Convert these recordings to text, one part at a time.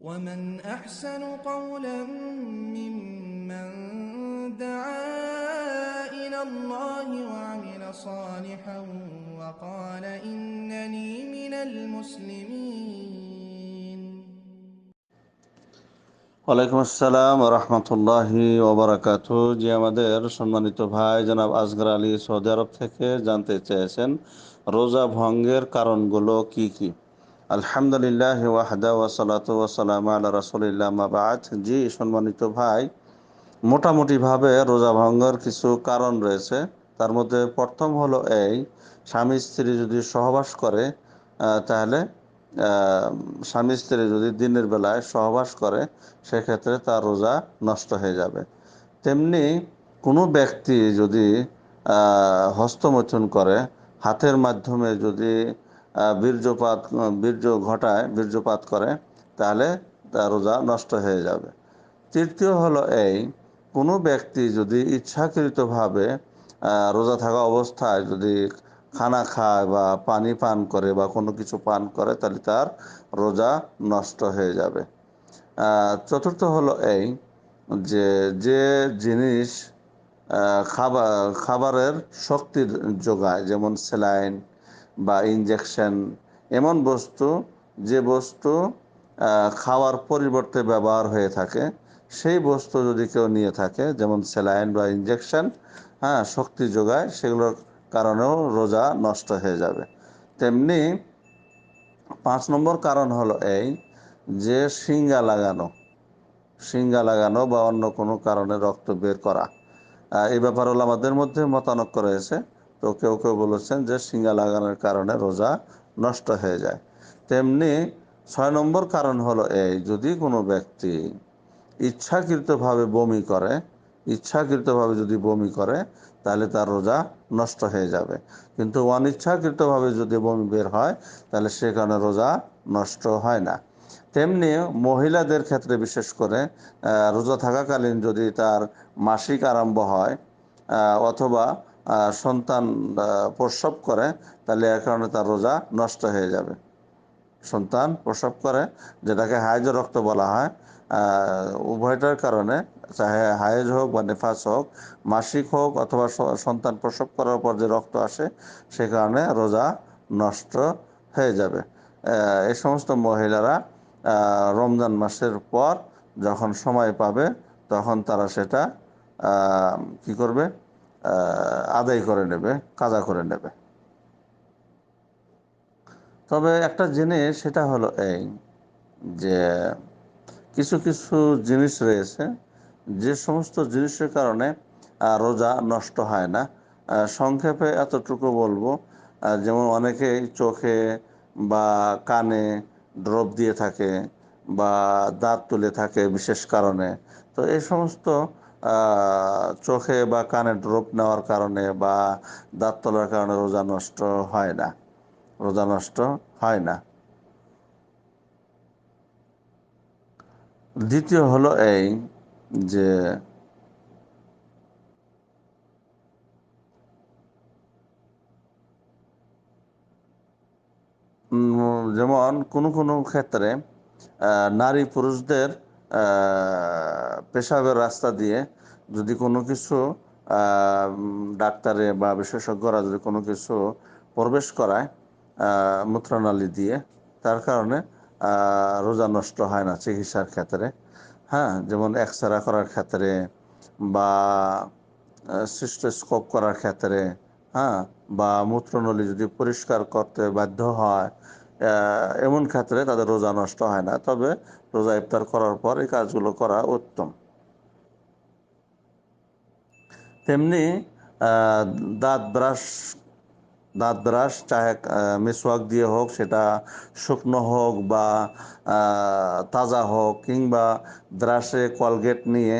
ومن أحسن قولا ممن دعا إلى الله وعمل صالحا وقال إنني من المسلمين ওয়ালাইকুম আসসালাম রহমতুল্লাহি ওবরাকাত যে আমাদের সম্মানিত ভাই জনাব আসগর আলী সৌদি আরব থেকে জানতে চেয়েছেন রোজা ভঙ্গের কারণগুলো কি কি আলহামদুলিল্লাহ ওয়াহদা ওয়াসালাত ওয়াসালাম আল্লাহ রাসুলিল্লাহ মাবাদ জি, সম্মানিত ভাই মোটামুটিভাবে রোজা ভঙ্গের কিছু কারণ রয়েছে। তার মধ্যে প্রথম হলো এই, স্বামী স্ত্রী যদি সহবাস করে তাহলে স্বামী স্ত্রী যদি দিনের বেলায় সহবাস করে, সেক্ষেত্রে তার রোজা নষ্ট হয়ে যাবে। তেমনি কোনো ব্যক্তি যদি হস্তমৈথুন করে, হাতের মাধ্যমে যদি বীর্যপাত বীর্য ঘটায়, বীর্যপাত করে, তাহলে তার রোজা নষ্ট হয়ে যাবে। তৃতীয় হলো এই, কোনো ব্যক্তি যদি ইচ্ছাকৃতভাবে রোজা থাকা অবস্থায় যদি খানা খায় বা পানি পান করে বা কোনো কিছু পান করে, তাহলে তার রোজা নষ্ট হয়ে যাবে। চতুর্থ হলো এই যে যে জিনিস খাবার, খাবারের শক্তি যোগায়, যেমন স্যালাইন বা ইনজেকশন এমন বস্তু যে বস্তু খাওয়ার পরিবর্তে ব্যবহার হয়ে থাকে। সেই বস্তু যদি কেউ নিয়ে থাকে, যেমন স্যালাইন বা ইনজেকশন হ্যাঁ শক্তি যোগায়, সেগুলোর কারণেও রোজা নষ্ট হয়ে যাবে। তেমনি পাঁচ নম্বর কারণ হলো এই যে শিঙ্গা লাগানো শিঙ্গা লাগানো বা অন্য কোনো কারণে রক্ত বের করা। এই ব্যাপারে আমাদের মধ্যে মতানক্য রয়েছে। তো কেউ কেউ বলেছেন যে শিঙ্গা লাগানোর কারণে রোজা নষ্ট হয়ে যায়। তেমনি ছয় নম্বর কারণ হলো এই, যদি কোনো ব্যক্তি ইচ্ছাকৃতভাবে বমি করে, ইচ্ছাকৃতভাবে যদি বমি করে, তাহলে তার রোজা নষ্ট হয়ে যাবে। কিন্তু অনিচ্ছাকৃতভাবে যদি বমি বের হয়, তাহলে সে কারণে রোজা নষ্ট হয় না। তেমনি মহিলাদের ক্ষেত্রে বিশেষ করে রোজা থাকাকালীন যদি তার মাসিক আরম্ভ হয় অথবা সন্তান প্রসব করে, তাহলে এর কারণে তার রোজা নষ্ট হয়ে যাবে। সন্তান প্রসব করে, যেটাকে হাইজ রক্ত বলা হয় উভয়টার কারণে চাহে হাইজ হোক বা নেফাস হোক, মাসিক হোক অথবা সন্তান প্রসব করার পর যে রক্ত আসে, সে কারণে রোজা নষ্ট হয়ে যাবে। এই সমস্ত মহিলারা রমজান মাসের পর যখন সময় পাবে, তখন তারা সেটা কি করবে? আদায় করে নেবে, কাজা করে নেবে। তবে একটা জিনিস, সেটা হলো এই যে কিছু কিছু জিনিস রয়েছে, যে সমস্ত জিনিসের কারণে রোজা নষ্ট হয় না। সংক্ষেপে এতটুকু বলব যেমন অনেকেই চোখে বা কানে ড্রপ দিয়ে থাকে বা দাঁত তুলে থাকে বিশেষ কারণে। তো এই সমস্ত চোখে বা কানে ড্রপ নেওয়ার কারণে বা দাঁত তোলার কারণে রোজা নষ্ট হয় না। রোজা নষ্ট হয় না। দ্বিতীয় হলো এই যে যেমন কোনো কোনো ক্ষেত্রে নারী পুরুষদের পেশাবের রাস্তা দিয়ে যদি কোনো কিছু ডাক্তারে বা বিশেষজ্ঞরা যদি কোনো কিছু প্রবেশ করায় মূত্রনালী দিয়ে, তার কারণে রোজা নষ্ট হয় না চিকিৎসার ক্ষেত্রে। হ্যাঁ যেমন এক্সরে করার ক্ষেত্রে বা সিস্টোস্কোপ করার ক্ষেত্রে হ্যাঁ বা মূত্রনলী যদি পরিষ্কার করতে বাধ্য হয় এমন ক্ষেত্রে তাদের রোজা নষ্ট হয় না। তবে রোজা ইফতার করার পর এই কাজগুলো করা উত্তম। তেমনি দাঁত ব্রাশ দাঁত ব্রাশ, চাহে মিসওয়াক দিয়ে হোক, সেটা শুকনো হোক বা তাজা হোক, কিংবা ব্রাশে কলগেট নিয়ে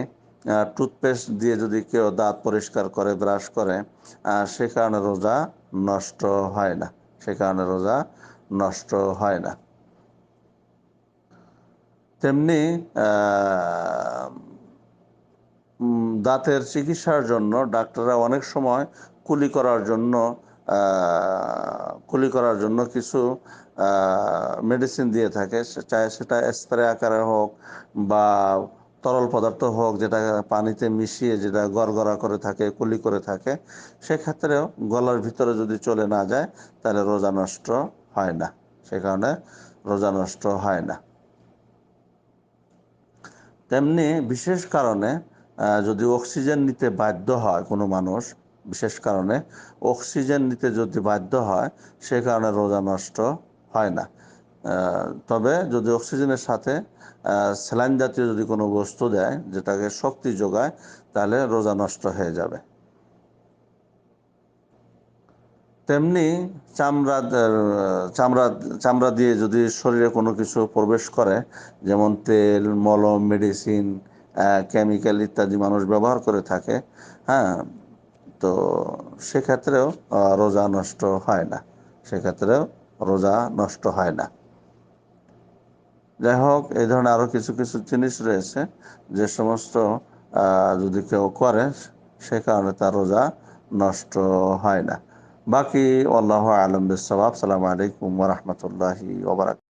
টুথপেস্ট দিয়ে যদি কেউ দাঁত পরিষ্কার করে, ব্রাশ করে সে কারণে রোজা নষ্ট হয় না। সে কারণে রোজা নষ্ট হয় না। তেমনি দাঁতের চিকিৎসার জন্য ডাক্তাররা অনেক সময় কুলি করার জন্য কুলি করার জন্য কিছু মেডিসিন দিয়ে থাকে। চাहे সেটা স্প্রে আকারে হোক বা তরল পদার্থ হোক, যেটা পানিতে মিশিয়ে যেটা গড়গড়া করে থাকে, কুলি করে থাকে, সেক্ষেত্রেও গলার ভিতরে যদি চলে না যায়, তাহলে রোজা নষ্ট হয় না। সে কারণে রোজা নষ্ট হয় না। তেমনি বিশেষ কারণে যদি অক্সিজেন নিতে বাধ্য হয় কোনো মানুষ, বিশেষ কারণে অক্সিজেন নিতে যদি বাধ্য হয়, সে কারণে রোজা নষ্ট হয় না। তবে যদি অক্সিজেনের সাথে স্যালাইন জাতীয় যদি কোনো বস্তু দেয়, যেটাকে শক্তি যোগায়, তাহলে রোজা নষ্ট হয়ে যাবে। তেমনি চামড়া চামড়া চামড়া দিয়ে যদি শরীরে কোনো কিছু প্রবেশ করে, যেমন তেল, মলম, মেডিসিন কেমিক্যাল ইত্যাদি মানুষ ব্যবহার করে থাকে হ্যাঁ তো সেক্ষেত্রেও রোজা নষ্ট হয় না। সেক্ষেত্রেও রোজা নষ্ট হয় না। যাই হোক, এই ধরনের আরও কিছু কিছু জিনিস রয়েছে, যে সমস্ত যদি কেউ করে, সে কারণে তার রোজা নষ্ট হয় না। باقي والله أعلم بالصواب. السلام عليكم ورحمة الله وبركاته.